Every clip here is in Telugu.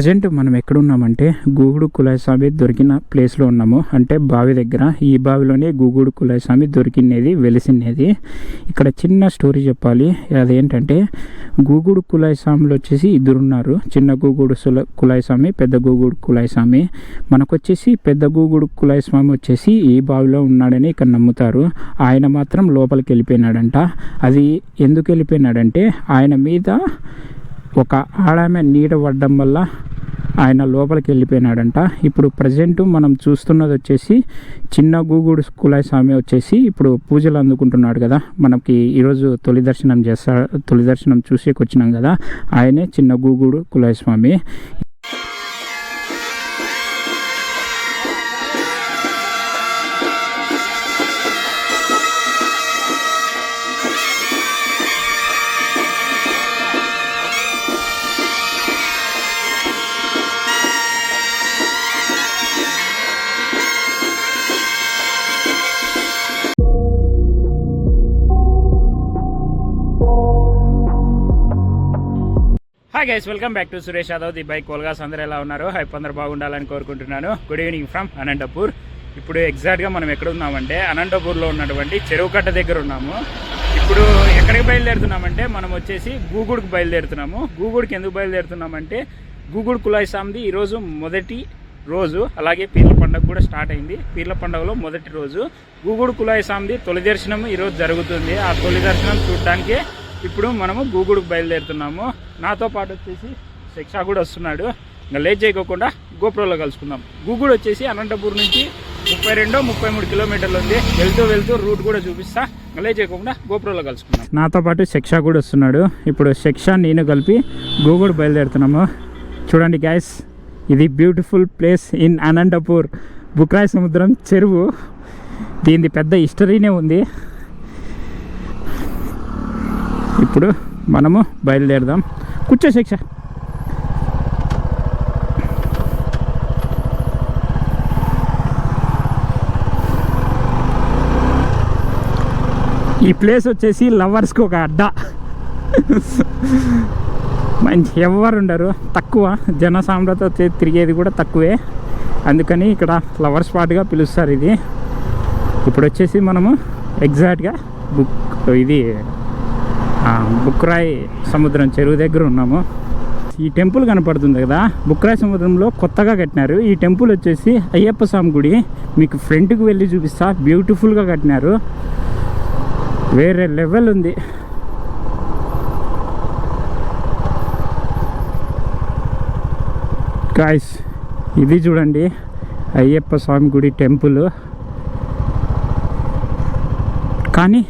ప్రజెంట్ మనం ఎక్కడున్నామంటే గూగుడు కులాయి స్వామి దొరికిన ప్లేస్లో ఉన్నాము. అంటే బావి దగ్గర. ఈ బావిలోనే గూగుడు కులాయి స్వామి దొరికినది వెలిసినది ఇక్కడ చిన్న స్టోరీ చెప్పాలి. అదేంటంటే గూగుడు కులాయి స్వామిలో వచ్చేసి ఇద్దరు ఉన్నారు చిన్న గూగుడు సుల కులాయి స్వామి పెద్ద గూగుడు కులాయి స్వామి మనకొచ్చేసి పెద్ద గూగుడు కులాయి స్వామి వచ్చేసి ఈ బావిలో ఉన్నాడని ఇక్కడ నమ్ముతారు. ఆయన మాత్రం లోపలికి వెళ్ళిపోయినాడంట అది ఎందుకు వెళ్ళిపోయినాడంటే ఆయన మీద ఒక ఆడామె నీడ పడడం వల్ల ఆయన లోపలికి వెళ్ళిపోయినాడంట. ఇప్పుడు ప్రజెంట్ మనం చూస్తున్నది వచ్చేసి చిన్న గూగుడు కులాయి స్వామి వచ్చేసి ఇప్పుడు పూజలు అందుకుంటున్నాడు కదా. మనకి ఈరోజు తొలి దర్శనం చేస్తా తొలి దర్శనం చూసేకి వచ్చినాం కదా. ఆయనే చిన్న Gugudu Kulayi Swami. Guys welcome back to Suresh Yadav the bike కోల్గాస్ అందరూ ఎలా ఉన్నారు? హైప్ అందరూ బాగుండాలని కోరుకుంటున్నాను. గుడ్ ఈవినింగ్ ఫ్రమ్ అనంతపూర్ ఇప్పుడు ఎగ్జాక్ట్గా మనం ఎక్కడ ఉన్నామంటే అనంతపూర్లో ఉన్నటువంటి చెరువు కట్ట దగ్గర ఉన్నాము. ఇప్పుడు ఎక్కడికి బయలుదేరుతున్నామంటే మనం వచ్చేసి గూగుడికి బయలుదేరుతున్నాము. గూగుడికి ఎందుకు బయలుదేరుతున్నామంటే గూగుడు కులాయి సామ్ది ఈరోజు మొదటి రోజు. అలాగే పీర్ల పండుగ కూడా స్టార్ట్ అయింది. పీర్ల పండుగలో మొదటి రోజు. గూగుడు కులాయి సామ్ది తొలి దర్శనం ఈరోజు జరుగుతుంది. ఆ తొలి దర్శనం చూడడానికి ఇప్పుడు మనము గూగుడుకు బయలుదేరుతున్నాము. నాతో పాటు వచ్చేసి శిక్ష కూడా వస్తున్నాడు. ఇంకా లేట్ చేయకోకుండా గోప్రోలో కలుసుకుందాం. గూగుడు వచ్చేసి అనంతపూర్ నుంచి ముప్పై రెండో ముప్పై మూడు కిలోమీటర్లు ఉంది. వెళ్తూ వెళ్తూ రూట్ కూడా చూపిస్తా. ఇంకా లేట్ చేయకుండా గోప్రోలో కలుసుకుందాం. నాతో పాటు శిక్ష కూడా వస్తున్నాడు. ఇప్పుడు శిక్ష నేను కలిపి గూగుడు బయలుదేరుతున్నాము. చూడండి గ్యాస్ ఇది beautiful place in Anantapur. Bukkaraya Samudram చెరువు. దీనిది పెద్ద హిస్టరీనే ఉంది. ఇప్పుడు మనము బయలుదేరదాం. కూర్చో శిక్ష. ఈ ప్లేస్ వచ్చేసి లవర్స్కి ఒక అడ్డా. మంచి ఎవరు ఉండరు తక్కువ. జన సామ్రత తిరిగేది కూడా తక్కువే. అందుకని ఇక్కడ లవర్ స్పాట్గా పిలుస్తారు ఇది. ఇప్పుడు వచ్చేసి మనము ఎగ్జాక్ట్గా బుక్ ఇది బుక్రాయ్ సముద్రం చెరువు దగ్గర ఉన్నాము. ఈ టెంపుల్ కనపడుతుంది కదా? బుక్రాయ్ సముద్రంలో కొత్తగా కట్టినారు. ఈ టెంపుల్ వచ్చేసి అయ్యప్ప స్వామి గుడి. మీకు ఫ్రంట్కి వెళ్ళి చూపిస్తా. బ్యూటిఫుల్గా కట్టినారు. వేరే లెవెల్ ఉంది. గాయస్ ఇది చూడండి. అయ్యప్ప స్వామి గుడి టెంపుల్. కానీ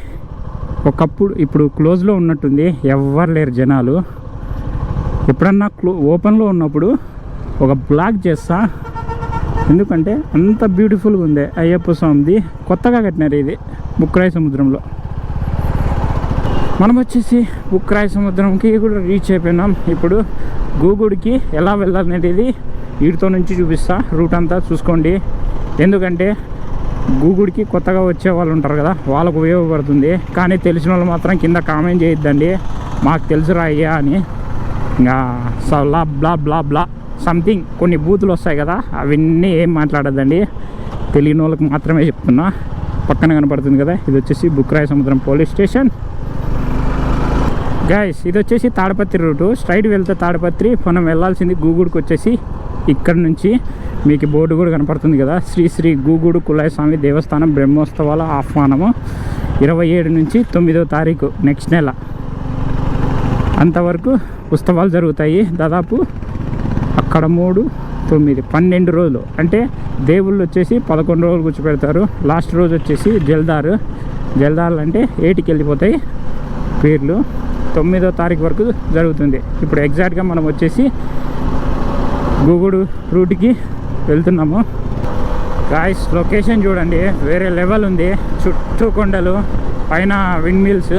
ఒకప్పుడు ఇప్పుడు క్లోజ్లో ఉన్నట్టుంది. ఎవ్వరు లేరు జనాలు. ఎప్పుడన్నా క్లో ఓపెన్లో ఉన్నప్పుడు ఒక బ్లాక్ చేస్తా. ఎందుకంటే అంత బ్యూటిఫుల్గా ఉంది అయ్యప్ప స్వామిది. కొత్తగా కట్టినారు ఇది బుక్రాయి సముద్రంలో. మనం వచ్చేసి బుక్రాయి సముద్రంకి కూడా రీచ్ అయిపోయినాం. ఇప్పుడు గూగుడికి ఎలా వెళ్ళాలనేది వీటితో నుంచి చూపిస్తా. రూట్ అంతా చూసుకోండి. ఎందుకంటే గూగుడికి కొత్తగా వచ్చే వాళ్ళు ఉంటారు కదా వాళ్ళకు ఉపయోగపడుతుంది. కానీ తెలిసిన వాళ్ళు మాత్రం కింద కామెంట్ చేయొద్దండి. మాకు తెలుసురా అయ్యా అని. ఇంకా సలా బ్లా బ్లా బ్లా సంథింగ్ కొన్ని బూతులు వస్తాయి కదా అవన్నీ ఏం మాట్లాడద్దండి. తెలియని వాళ్ళకి మాత్రమే చెప్తున్నా. పక్కన కనపడుతుంది కదా ఇది వచ్చేసి బుక్రాయ సముద్రం పోలీస్ స్టేషన్. గాయస్ ఇది వచ్చేసి తాడపత్రి రూటు. స్ట్రైట్ వెళ్తే తాడపత్రి మనం వెళ్ళాల్సింది గూగుడికి వచ్చేసి ఇక్కడ నుంచి. మీకు బోర్డు కూడా కనపడుతుంది కదా? శ్రీ శ్రీ గూగుడు కులాయ స్వామి దేవస్థానం బ్రహ్మోత్సవాల ఆహ్వానము. ఇరవై ఏడు నుంచి తొమ్మిదో తారీఖు నెక్స్ట్ నెల. అంతవరకు ఉత్సవాలు జరుగుతాయి. దాదాపు అక్కడ మూడు తొమ్మిది పన్నెండు రోజులు. అంటే దేవుళ్ళు వచ్చేసి పదకొండు రోజులు కూర్చోపెడతారు. లాస్ట్ రోజు వచ్చేసి జల్దారు. జల్దార్లు అంటే ఏటికి వెళ్ళిపోతాయి? పేర్లు. తొమ్మిదో తారీఖు వరకు జరుగుతుంది. ఇప్పుడు ఎగ్జాక్ట్గా మనం వచ్చేసి గూగుడు రూట్కి వెళ్తున్నాము. గాయస్ లొకేషన్ చూడండి. వేరే లెవెల్ ఉంది. చుట్టూ కొండలు పైన విండ్ మిల్స్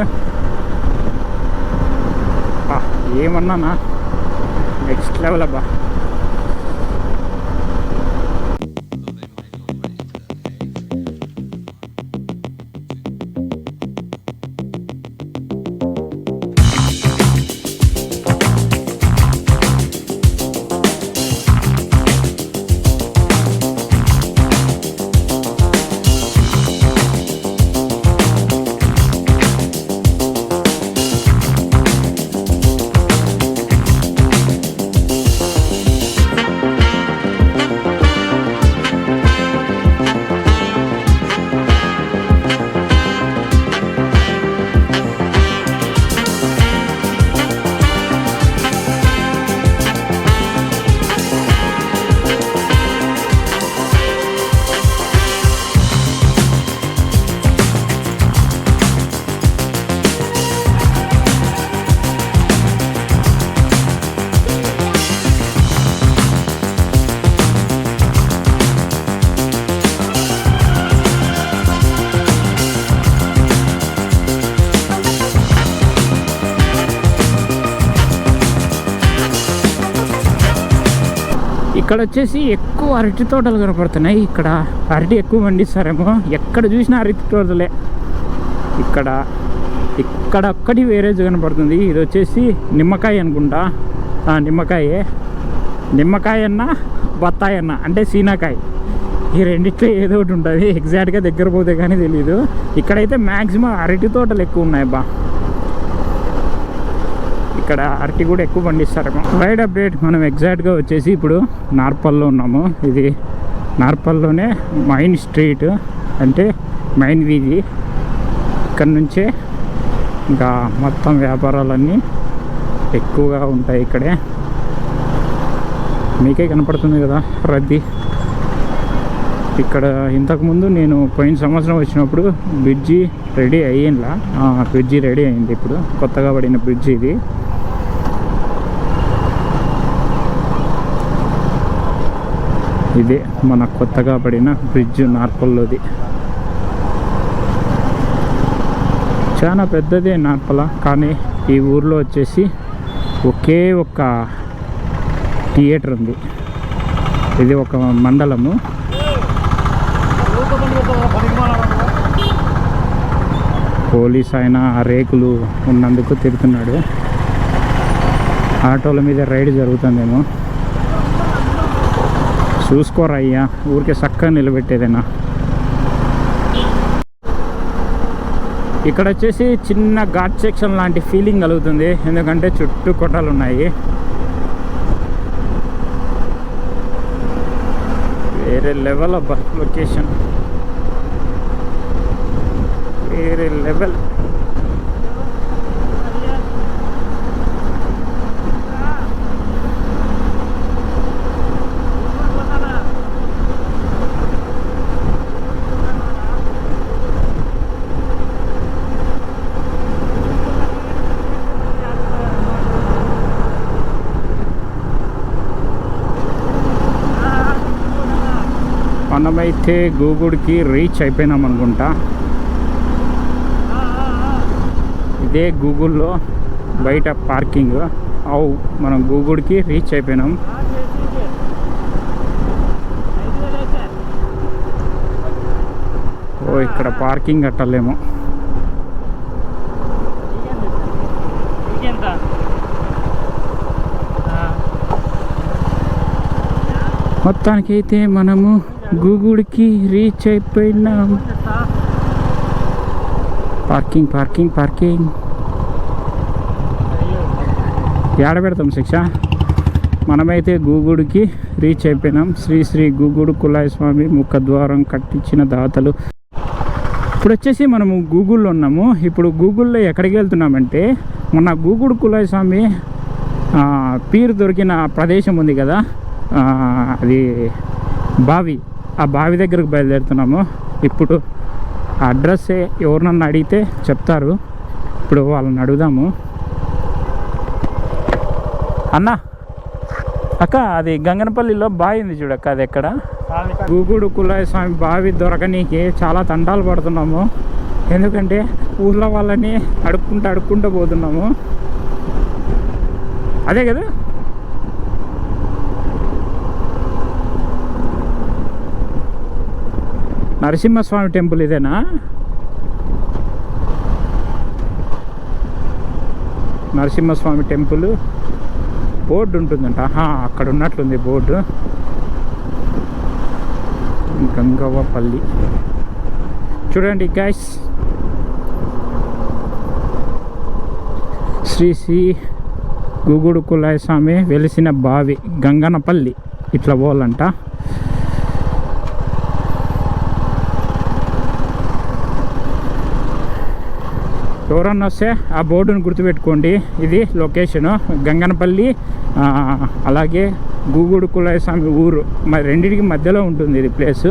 ఏమన్నానా? నెక్స్ట్ లెవెల్ అబ్బా. ఇక్కడ వచ్చేసి ఎక్కువ అరటి తోటలు కనపడుతున్నాయి. ఇక్కడ అరటి ఎక్కువ పండిస్తారేమో. ఎక్కడ చూసినా అరటి తోటలే. ఇక్కడ ఇక్కడ ఒక్కటి వేరేజ్ కనపడుతుంది. ఇది వచ్చేసి నిమ్మకాయ అనుకుంటా. నిమ్మకాయే. నిమ్మకాయ అన్న బత్తాయి అన్న అంటే సీనాకాయ. ఈ రెండిట్లో ఏదో ఒకటి ఉంటుంది. ఎగ్జాక్ట్గా దగ్గర పోతే కానీ తెలియదు ఇక్కడైతే మ్యాక్సిమం అరటి తోటలు ఎక్కువ ఉన్నాయి బా. ఇక్కడ అరటి కూడా ఎక్కువ పండిస్తారు. వైడ్ అప్డేట్ మనం ఎగ్జాక్ట్గా వచ్చేసి ఇప్పుడు నార్పల్లో ఉన్నాము. ఇది నార్పల్లోనే మైన్ స్ట్రీట్ అంటే మైన్ వీధి. ఇక్కడ నుంచే ఇంకా మొత్తం వ్యాపారాలన్నీ ఎక్కువగా ఉంటాయి ఇక్కడే. మీకే కనపడుతుంది కదా రద్దీ. ఇక్కడ ఇంతకుముందు నేను పోయిన సంవత్సరం వచ్చినప్పుడు బ్రిడ్జి రెడీ అయ్యిందా? బ్రిడ్జి రెడీ అయింది ఇప్పుడు. కొత్తగా పడిన బ్రిడ్జి ఇది. ఇదే మన కొత్తగా పడిన బ్రిడ్జ్ నార్పల్లోది. చాలా పెద్దదే నార్పల కానీ ఈ ఊర్లో వచ్చేసి ఒకే ఒక్క థియేటర్ ఉంది ఇది ఒక మండలము. పోలీస్ ఆయన రేకులు ఉన్నందుకు తిరుగుతున్నాడు. ఆటోల మీద రైడ్ జరుగుతుందేమో. చూసుకోరా అయ్యా ఊరికే చక్కగా నిలబెట్టేదేనా? ఇక్కడ వచ్చేసి చిన్న ఘాట్ సెక్షన్ లాంటి ఫీలింగ్ కలుగుతుంది. ఎందుకంటే చుట్టూ కొండలు ఉన్నాయి. వేరే లెవెల్ అబ్బా లొకేషన్ వేరే లెవెల్ మనమైతే గూగుడికి రీచ్ అయిపోయినాం అనుకుంటా. ఇదే గూగుల్లో బయట పార్కింగ్. అవు మనం గూగుడికి రీచ్ అయిపోయినాం. ఓ ఇక్కడ పార్కింగ్ కట్టలేము. మొత్తానికైతే మనము గూగుడికి రీచ్ అయిపోయినాం. Parking parking parking. ఏడ పెడతాం శిక్ష? మనమైతే గూగుడికి రీచ్ అయిపోయినాం. శ్రీ శ్రీ గూగుడు కులాయ స్వామి ముఖద్వారం కట్టించిన దాతలు. ఇప్పుడు వచ్చేసి మనము గూగుల్లో ఉన్నాము. ఇప్పుడు గూగుల్లో ఎక్కడికి వెళ్తున్నామంటే మొన్న గూగుడు కులాయ స్వామి పీరు దొరికిన ప్రదేశం ఉంది కదా. అది బావి. ఆ బావి దగ్గరకు బయలుదేరుతున్నాము. ఇప్పుడు అడ్రస్ ఎవరినన్నా అడిగితే చెప్తారు. ఇప్పుడు వాళ్ళని అడుగుదాము. అన్నా అక్క అది గంగనపల్లిలో బావి ఉంది చూడక్క అది ఎక్కడ? గూగుడు కులాయ స్వామి బావి దొరకనీకి చాలా తండాలు పడుతున్నాము. ఎందుకంటే ఊర్లో వాళ్ళని అడుక్కుంటూ అడుక్కుంటూ పోతున్నాము. అదే కదా? నరసింహస్వామి టెంపుల్ ఇదేనా? నరసింహస్వామి టెంపుల్. బోర్డు ఉంటుందంట. ఆహా, అక్కడ ఉన్నట్లుంది బోర్డు. గంగవ్వపల్లి. చూడండి గైస్ శ్రీ శ్రీ గుగుడు కులాయ స్వామి వెలిసిన బావి గంగనపల్లి. ఇట్లా పోవాలంట. ఎవరన్నా వస్తే ఆ బోర్డును గుర్తుపెట్టుకోండి. ఇది లొకేషను. గంగనపల్లి అలాగే గూగుడు కులాయ స్వామి ఊరు. మరి రెండింటికి మధ్యలో ఉంటుంది ఇది ప్లేసు.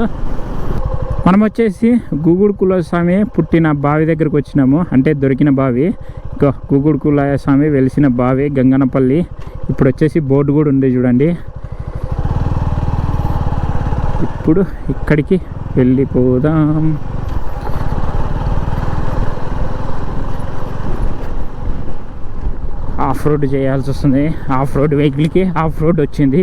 మనం వచ్చేసి గూగుడు కులాయ స్వామి పుట్టిన బావి దగ్గరకు వచ్చినాము. అంటే దొరికిన బావి. ఇంకా గూగుడు కులాయ స్వామి వెలిసిన బావి గంగనపల్లి. ఇప్పుడు వచ్చేసి బోర్డు కూడా ఉంది చూడండి. ఇప్పుడు ఇక్కడికి వెళ్ళిపోదాం. ఆఫ్ రోడ్ చేయాల్సి వస్తుంది. ఆఫ్ రోడ్ వెహికల్కి ఆఫ్ రోడ్ వచ్చింది.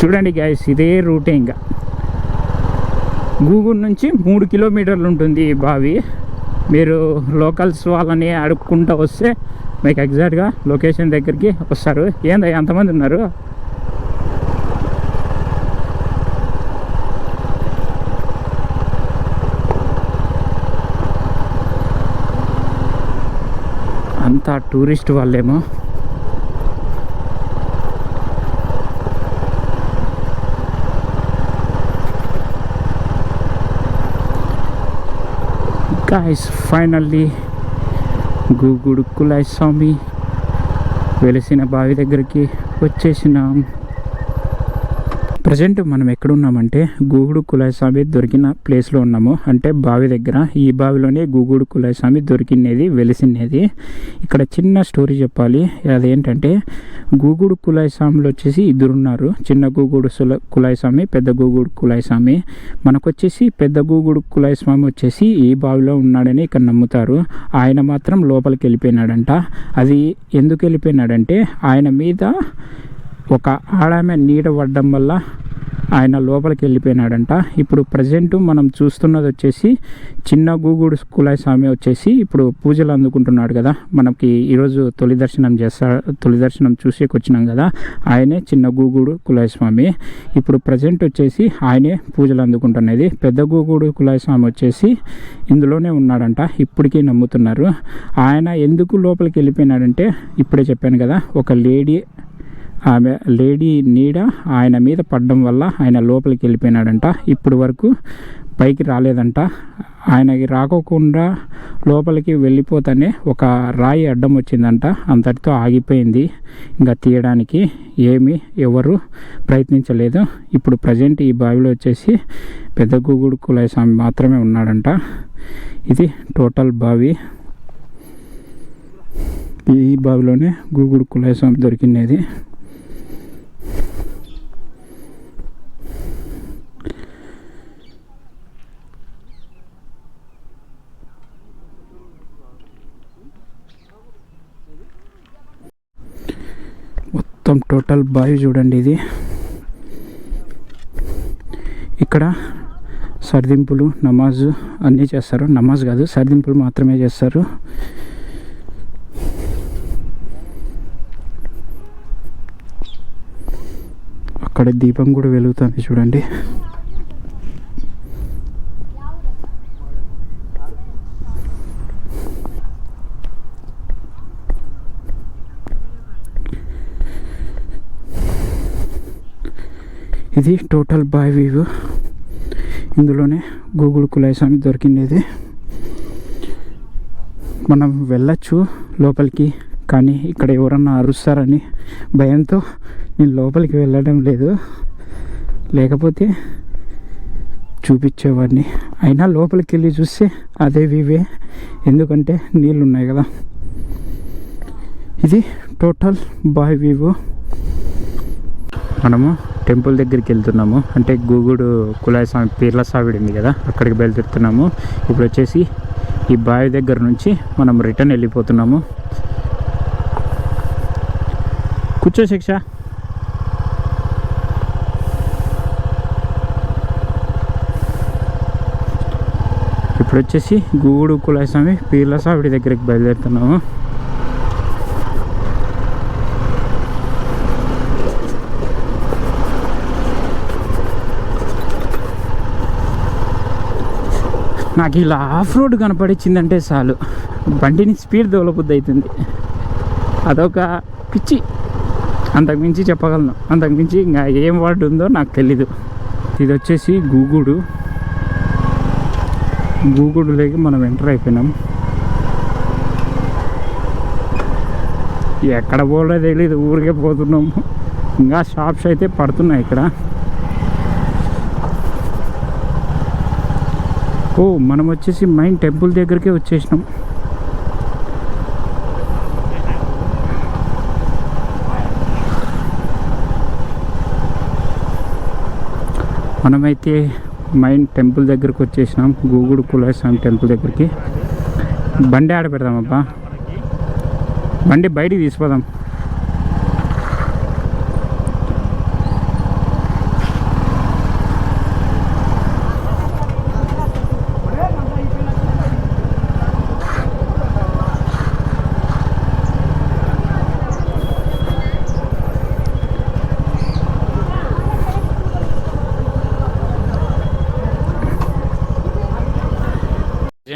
చూడండి గ్యాస్ ఇదే రూటే ఇంకా గూగుల్ నుంచి మూడు కిలోమీటర్లు ఉంటుంది బావి. మీరు లోకల్స్ వాళ్ళని అడుక్కుంటూ వస్తే మీకు ఎగ్జాక్ట్గా లొకేషన్ దగ్గరికి వస్తారు. ఏందా ఎంతమంది ఉన్నారు? అంతా టూరిస్ట్ వాళ్ళేమో. గాయస్ ఫైనల్లీ గూగుడు కులాయ్ స్వామి వెలిసిన బావి దగ్గరికి వచ్చేసినాం. ప్రజెంట్ మనం ఎక్కడున్నామంటే గూగుడు కులాయి స్వామి దొరికిన ప్లేస్లో ఉన్నాము. అంటే బావి దగ్గర. ఈ బావిలోనే గూగుడు కులాయి స్వామి దొరికినది వెలిసినది ఇక్కడ చిన్న స్టోరీ చెప్పాలి. అదేంటంటే గూగుడు కులాయి స్వామిలో వచ్చేసి ఇద్దరు ఉన్నారు చిన్న గూగుడు సుల కులాయ్ స్వామి పెద్ద గూగుడు కులాయి స్వామి మనకొచ్చేసి పెద్ద గూగుడు కులాయి స్వామి వచ్చేసి ఈ బావిలో ఉన్నాడని ఇక్కడ నమ్ముతారు. ఆయన మాత్రం లోపలికి వెళ్ళిపోయినాడంట. అది ఎందుకు వెళ్ళిపోయినాడంటే ఆయన మీద ఒక ఆడామె నీడ పడడం వల్ల ఆయన లోపలికి వెళ్ళిపోయినాడంట. ఇప్పుడు ప్రజెంట్ మనం చూస్తున్నది వచ్చేసి చిన్న గూగుడు కులాయి స్వామి వచ్చేసి ఇప్పుడు పూజలు అందుకుంటున్నాడు కదా. మనకి ఈరోజు తొలి దర్శనం చేస్తా తొలి దర్శనం చూసేకి వచ్చినాం కదా. ఆయనే చిన్న గూగుడు కులాయి స్వామి. ఇప్పుడు ప్రజెంట్ వచ్చేసి ఆయనే పూజలు అందుకుంటున్నది. పెద్ద గూగుడు కులాయి స్వామి వచ్చేసి ఇందులోనే ఉన్నాడంట. ఇప్పటికీ నమ్ముతున్నారు. ఆయన ఎందుకు లోపలికి వెళ్ళిపోయినాడంటే ఇప్పుడే చెప్పాను కదా. ఒక లేడీ ఆమె లేడీ నీడ ఆయన మీద పడడం వల్ల ఆయన లోపలికి వెళ్ళిపోయినాడంట. ఇప్పుడు వరకు పైకి రాలేదంట. ఆయనకి రాకోకుండా లోపలికి వెళ్ళిపోతానే ఒక రాయి అడ్డం వచ్చిందంట. అంతటితో ఆగిపోయింది. ఇంకా తీయడానికి ఏమీ ఎవరు ప్రయత్నించలేదు. ఇప్పుడు ప్రజెంట్ ఈ బావిలో వచ్చేసి పెద్ద గూగుడు కులాయి స్వామి మాత్రమే ఉన్నాడంట. ఇది టోటల్ బావి. ఈ బావిలోనే గూగుడు కులాయి స్వామి దొరికినది మొత్తం టోటల్ బావి చూడండి ఇది. ఇక్కడ సర్దింపులు నమాజ్ అన్నీ చేస్తారు. నమాజ్ కాదు సర్దింపులు మాత్రమే చేస్తారు. అక్కడ దీపం కూడా వెలుగుతుంది చూడండి. ఇది టోటల్ బాయ్ వ్యూ ఇందులోనే గూగుల్ కులాయి స్వామి దొరికింది మనం వెళ్ళచ్చు లోపలికి కానీ ఇక్కడ ఎవరన్నా అరుస్తారని భయంతో నేను లోపలికి వెళ్ళడం లేదు. లేకపోతే చూపించేవాడిని. అయినా లోపలికి వెళ్ళి చూస్తే అదే వివే ఎందుకంటే నీళ్ళు ఉన్నాయి కదా. ఇది టోటల్ బాయ్ వ్యూ మనము టెంపుల్ దగ్గరికి వెళ్తున్నాము. అంటే గూగుడు కులాయ స్వామి పీర్ల సావిడి ఉంది కదా అక్కడికి బయలుదేరుతున్నాము. ఇప్పుడు వచ్చేసి ఈ బావి దగ్గర నుంచి మనం రిటర్న్ వెళ్ళిపోతున్నాము. కూర్చో శిక్ష. ఇప్పుడు వచ్చేసి గూగుడు కులాయ స్వామి పీర్ల సావిడి దగ్గరికి బయలుదేరుతున్నాము. నాకు ఇలా ఆఫ్ రోడ్ కనపడిచ్చిందంటే చాలు. బండిని స్పీడ్ దొలబుద్ది అవుతుంది అదొక పిచ్చి. అంతకుమించి చెప్పగలను. అంతకుమించి ఇంకా ఏం వర్డ్ ఉందో నాకు తెలీదు. ఇది వచ్చేసి గూగుడు. గూగుడులోకి మనం ఎంటర్ అయిపోయినాం. ఎక్కడ పోలే తెలియదు ఊరికే పోతున్నాము. ఇంకా షాప్స్ అయితే పడుతున్నాయి ఇక్కడ. ఓ మనం వచ్చేసి మైన్ టెంపుల్ దగ్గరికే వచ్చేసినాం. మనమైతే మైన్ టెంపుల్ దగ్గరికి వచ్చేసినాం. గూగుడు కులాయి స్వామి టెంపుల్ దగ్గరికి. బండి ఆడ పెడదామబ్బా బండి బయటికి తీసిపోదాం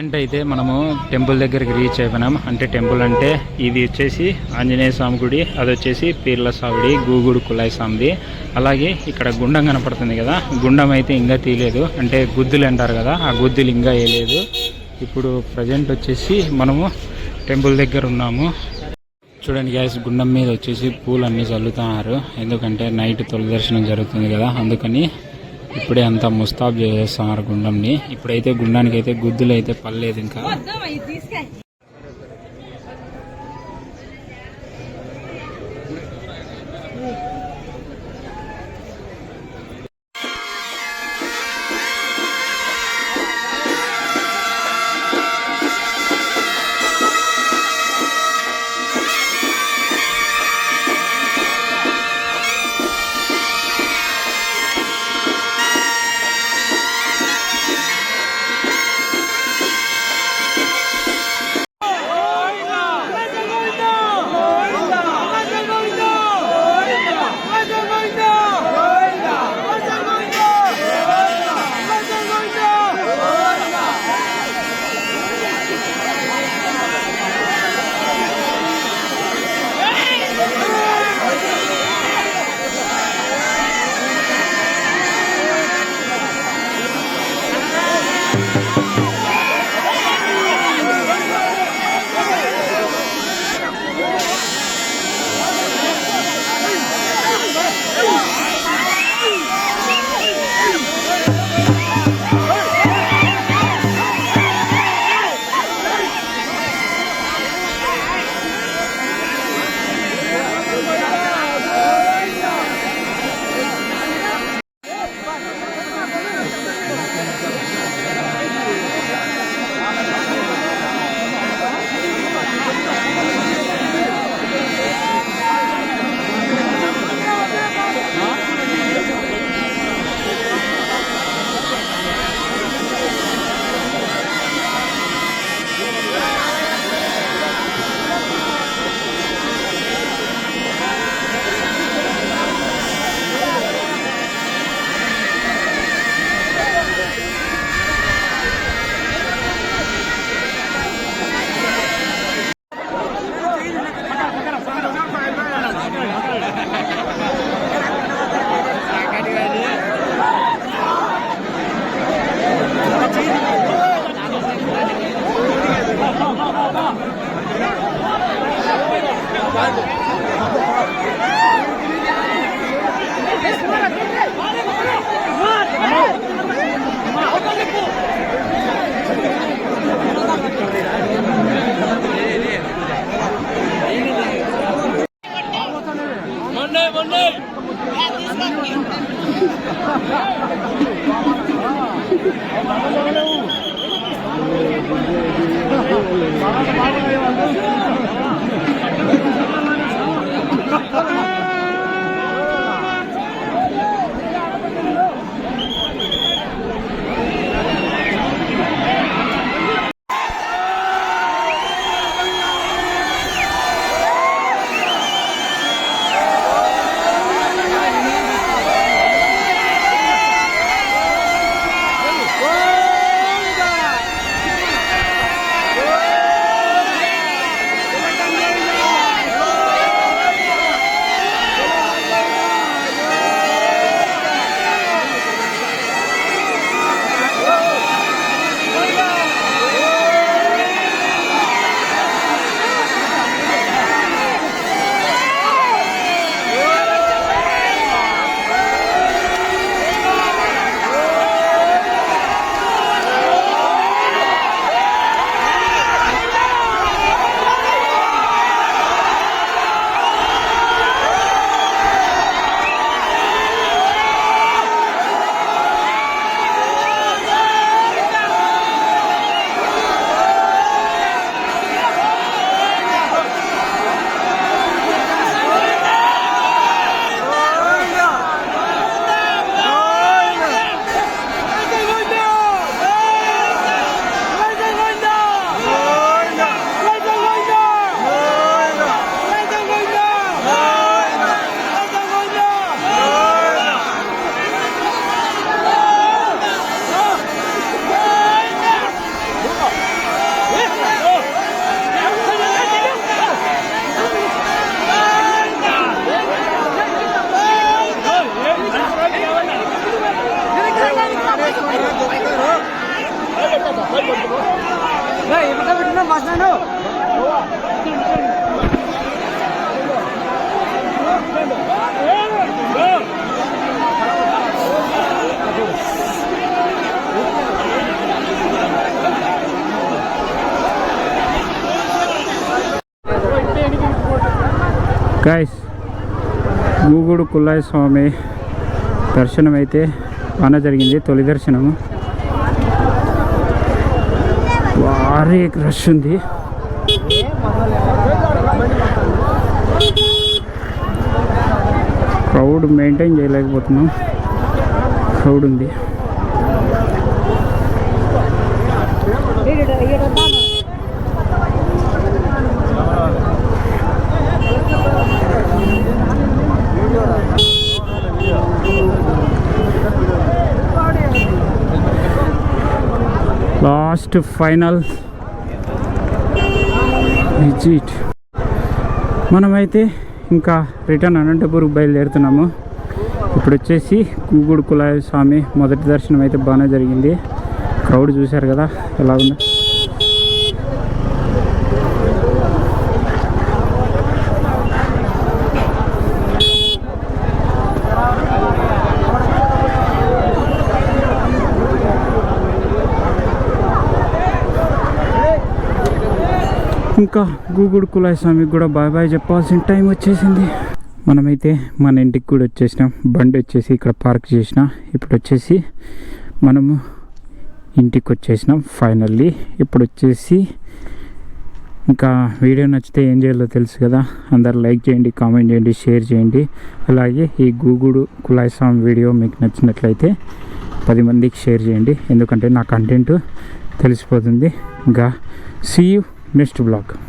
ప్రజెంట్ అయితే మనము టెంపుల్ దగ్గరికి రీచ్ అయిపోయినాం. అంటే టెంపుల్ అంటే ఇది వచ్చేసి ఆంజనేయ స్వామి గుడి అది వచ్చేసి పీర్ల సావిడి గూగుడు కులాయి స్వామిది. అలాగే ఇక్కడ గుండం కనపడుతుంది కదా గుండం అయితే ఇంకా తీయలేదు. అంటే గుద్దులు అంటారు కదా ఆ గుద్దులు ఇంకా వేయలేదు. ఇప్పుడు ప్రజెంట్ వచ్చేసి మనము టెంపుల్ దగ్గర ఉన్నాము. చూడండి గ్యాస్ గుండం మీద వచ్చేసి పూలు అన్ని చల్లుతున్నారు. ఎందుకంటే నైట్ తొలి దర్శనం జరుగుతుంది కదా అందుకని ఇప్పుడే అంతా ముస్తాబ్ చేసేస్తున్నారు గుండంని. ఇప్పుడైతే గుండానికి అయితే గుద్దులు అయితే పర్లేదు ఇంకా గాయస్ గూగుడు కుల్లాయ స్వామి దర్శనం అయితే బాగా జరిగింది తొలి దర్శనము భారీ రష్ ఉంది క్రౌడ్ మెయింటైన్ చేయలేకపోతున్నాం క్రౌడ్ ఉంది లాస్ట్ ఫైనల్. విజిట్. మనమైతే ఇంకా రిటర్న్ అనంతపురం బయలుదేరుతున్నాము. ఇప్పుడు వచ్చేసి కూగుడు కులాయ స్వామి మొదటి దర్శనం అయితే బాగానే జరిగింది. క్రౌడ్ చూశారు కదా ఎలా ఉందో? ఇంకా గూగుడు కులాయ స్వామికి కూడా బాయ్ బాయ్ చెప్పాల్సిన టైం వచ్చేసింది. మనమైతే మన ఇంటికి కూడా వచ్చేసినాం. బండి వచ్చేసి ఇక్కడ పార్క్ చేసిన. ఇప్పుడు వచ్చేసి మనము ఇంటికి వచ్చేసినాం ఫైనల్లీ. ఇప్పుడు వచ్చేసి ఇంకా వీడియో నచ్చితే ఏం చేయాలో తెలుసు కదా. అందరు లైక్ చేయండి కామెంట్ చేయండి షేర్ చేయండి. అలాగే ఈ గూగుడు కులాయి స్వామి వీడియో మీకు నచ్చినట్లయితే పది మందికి షేర్ చేయండి. ఎందుకంటే నా కంటెంట్ తెలిసిపోతుంది. ఇంకా సీ next vlog